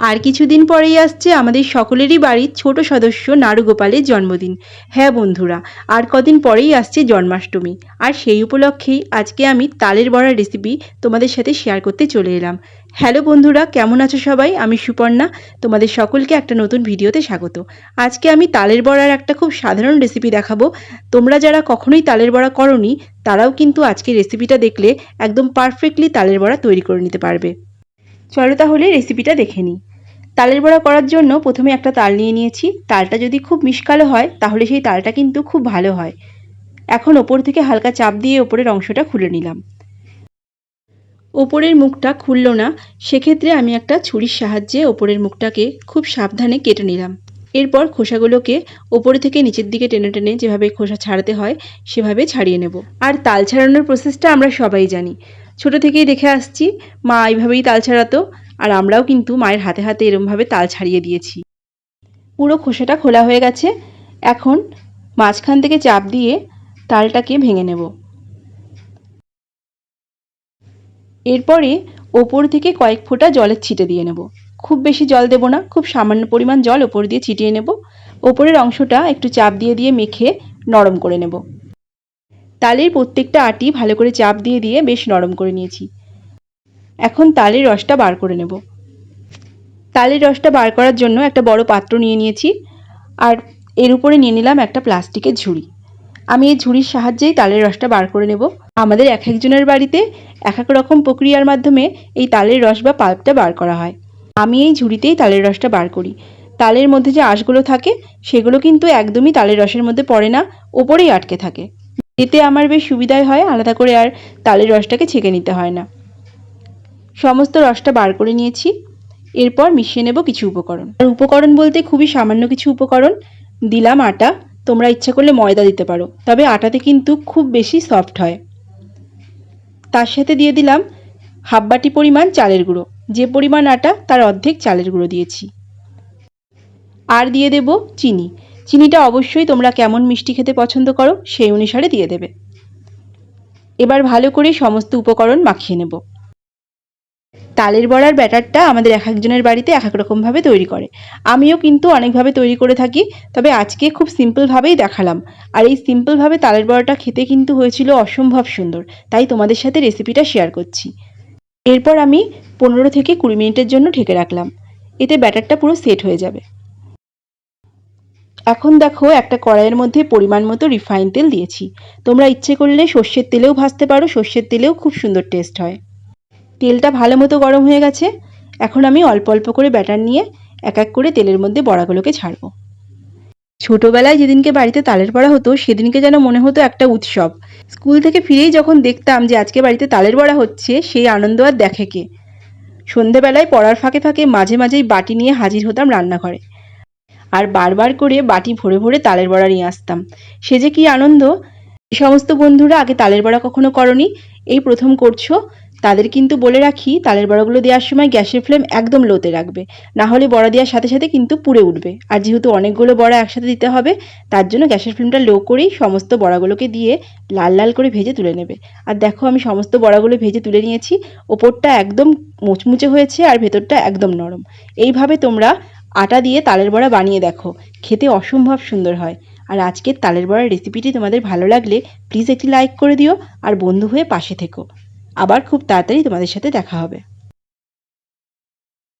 আর কিছুদিন পরেই আসছে আমাদের সকলেরই বাড়ির ছোট সদস্য নারুগোপালের জন্মদিন। হ্যাঁ বন্ধুরা, আর কদিন পরেই আসছে জন্মাষ্টমী। আর সেই উপলক্ষেই আজকে আমি তালের বড়ার রেসিপি তোমাদের সাথে শেয়ার করতে চলে এলাম। হ্যালো বন্ধুরা, কেমন আছো সবাই? আমি সুপর্ণা। তোমাদের সকলকে একটা নতুন ভিডিওতে স্বাগত। আজকে আমি তালের বড়ার একটা খুব সাধারণ রেসিপি দেখাবো। তোমরা যারা কখনোই তালের বড়া করনি, তারাও কিন্তু আজকে রেসিপিটা দেখলে একদম পারফেক্টলি তালের বড়া তৈরি করে নিতে পারবে। চলো তাহলে রেসিপিটা দেখে নিই। তালের বড়া করার জন্য প্রথমে একটা তাল নিয়ে নিয়েছি। তালটা যদি খুব মিশকালো হয়, তাহলে সেই তালটা কিন্তু খুব ভালো হয়। এখন ওপর থেকে হালকা চাপ দিয়ে ওপরের অংশটা খুলে নিলাম। ওপরের মুখটা খুললো না, সেক্ষেত্রে আমি একটা ছুরির সাহায্যে ওপরের মুখটাকে খুব সাবধানে কেটে নিলাম। এরপর খোসাগুলোকে ওপরে থেকে নিচের দিকে টেনে টেনে যেভাবে খোসা ছাড়াতে হয়, সেভাবে ছাড়িয়ে নেব। আর তাল ছাড়ানোর প্রসেসটা আমরা সবাই জানি। ছোট থেকেই দেখে আসছি, মা এইভাবেই তাল ছাড়াতো। আর আমরাও কিন্তু মায়ের হাতে হাতে এরমভাবে তাল ছাড়িয়ে দিয়েছি। পুরো খোসাটা খোলা হয়ে গেছে। এখন মাঝখান থেকে চাপ দিয়ে তালটাকে ভেঙে নেব। এরপরে ওপর থেকে কয়েক ফোঁটা জলের ছিটে দিয়ে নেব। খুব বেশি জল দেব না, খুব সামান্য পরিমাণ জল ওপর দিয়ে ছিটিয়ে নেব। ওপরের অংশটা একটু চাপ দিয়ে দিয়ে মেখে নরম করে নেব। তালের প্রত্যেকটা আটি ভালো করে চাপ দিয়ে দিয়ে বেশ নরম করে নিয়েছি। এখন তালের রসটা বার করে নেব। তালের রসটা বার করার জন্য একটা বড় পাত্র নিয়ে নিয়েছি আর এর উপরে নিয়ে নিলাম একটা প্লাস্টিকের ঝুড়ি। আমি এই ঝুড়ির সাহায্যেই তালের রসটা বার করে নেব। আমাদের এক একজনের বাড়িতে এক এক রকম প্রক্রিয়ার মাধ্যমে এই তালের রস বা পাল্পটা বার করা হয়। আমি এই ঝুড়িতেই তালের রসটা বার করি। তালের মধ্যে যে আঁশগুলো থাকে, সেগুলো কিন্তু একদমই তালের রসের মধ্যে পড়ে না, ওপরেই আটকে থাকে। এতে আমার বেশ সুবিধাই হয়, আলাদা করে আর তালের রসটাকে ছেঁকে নিতে হয় না। সমস্ত রসটা বার করে নিয়েছি। এরপর মিশিয়ে নেব কিছু উপকরণ। আর উপকরণ বলতে খুবই সামান্য কিছু উপকরণ। দিলাম আটা। তোমরা ইচ্ছা করলে ময়দা দিতে পারো। তবে আটাতে কিন্তু খুব বেশি সফট হয়। তার সাথে দিয়ে দিলাম হাফ বাটি পরিমাণ চালের গুঁড়ো। যে পরিমাণ আটা, তার অর্ধেক চালের গুঁড়ো দিয়েছি। আর দিয়ে দেব চিনি। চিনিটা অবশ্যই তোমরা কেমন মিষ্টি খেতে পছন্দ করো, সেই অনুসারে দিয়ে দেবে। এবার ভালো করে সমস্ত উপকরণ মাখিয়ে নেব। তালের বড়ার ব্যাটারটা আমাদের এক একজনের বাড়িতে এক এক রকমভাবে তৈরি করে। আমিও কিন্তু অনেকভাবে তৈরি করে থাকি, তবে আজকে খুব সিম্পলভাবেই দেখালাম। আর এই সিম্পলভাবে তালের বড়াটা খেতে কিন্তু হয়েছিল অসম্ভব সুন্দর, তাই তোমাদের সাথে রেসিপিটা শেয়ার করছি। এরপর আমি পনেরো থেকে কুড়ি মিনিটের জন্য ঢেকে রাখলাম। এতে ব্যাটারটা পুরো সেট হয়ে যাবে। এখন দেখো একটা কড়াইয়ের মধ্যে পরিমাণ মতো রিফাইন তেল দিয়েছি। তোমরা ইচ্ছে করলে সর্ষের তেলেও ভাজতে পারো, সর্ষের তেলেও খুব সুন্দর টেস্ট হয়। তেলটা ভালো মতো গরম হয়ে গেছে। এখন আমি অল্প অল্প করে ব্যাটার নিয়ে এক এক করে তেলের মধ্যে বড়াগুলোকে ছাড়বো। ছোটোবেলায় যেদিনকে বাড়িতে তালের বড়া হতো, সেদিনকে যেন মনে হতো একটা উৎসব। স্কুল থেকে ফিরেই যখন দেখতাম যে আজকে বাড়িতে তালের বড়া হচ্ছে, সেই আনন্দ আর দেখে কে? সন্ধেবেলায় পড়ার ফাঁকে ফাঁকে মাঝে মাঝেই বাটি নিয়ে হাজির হতাম রান্নাঘরে। আর বারবার করে বাটি ভরে ভরে তালের বড়া নিয়ে আসতাম। সে যে কি আনন্দ? সমস্ত বন্ধুরা আগে তালের বড়া কখনো করনি, এই প্রথম করছ। তাদের কিন্তু বলে রাখি, তালের বড়াগুলো দেওয়ার সময় গ্যাসের ফ্লেম একদম লোতে রাখবে। না হলে বড়া দেওয়ার সাথে সাথে কিন্তু পুড়ে উঠবে। আর যেহেতু অনেকগুলো বড়া একসাথে দিতে হবে, তার জন্য গ্যাসের ফ্লেমটা লো করেই সমস্ত বড়াগুলোকে দিয়ে লাল লাল করে ভেজে তুলে নেবে। আর দেখো, আমি সমস্ত বড়াগুলো ভেজে তুলে নিয়েছি। ওপরটা একদম মুচমুচে হয়েছে আর ভেতরটা একদম নরম। এইভাবে তোমরা আটা দিয়ে তালের বড়া বানিয়ে দেখো। খেতে অসম্ভব সুন্দর হয়। আর আজকের তালের বড়ার রেসিপিটি তোমাদের ভালো লাগলে প্লিজ একটি লাইক করে দিও। আর বন্ধু হয়ে পাশে থেকো। আবার খুব তাড়াতাড়ি তোমাদের সাথে দেখা হবে।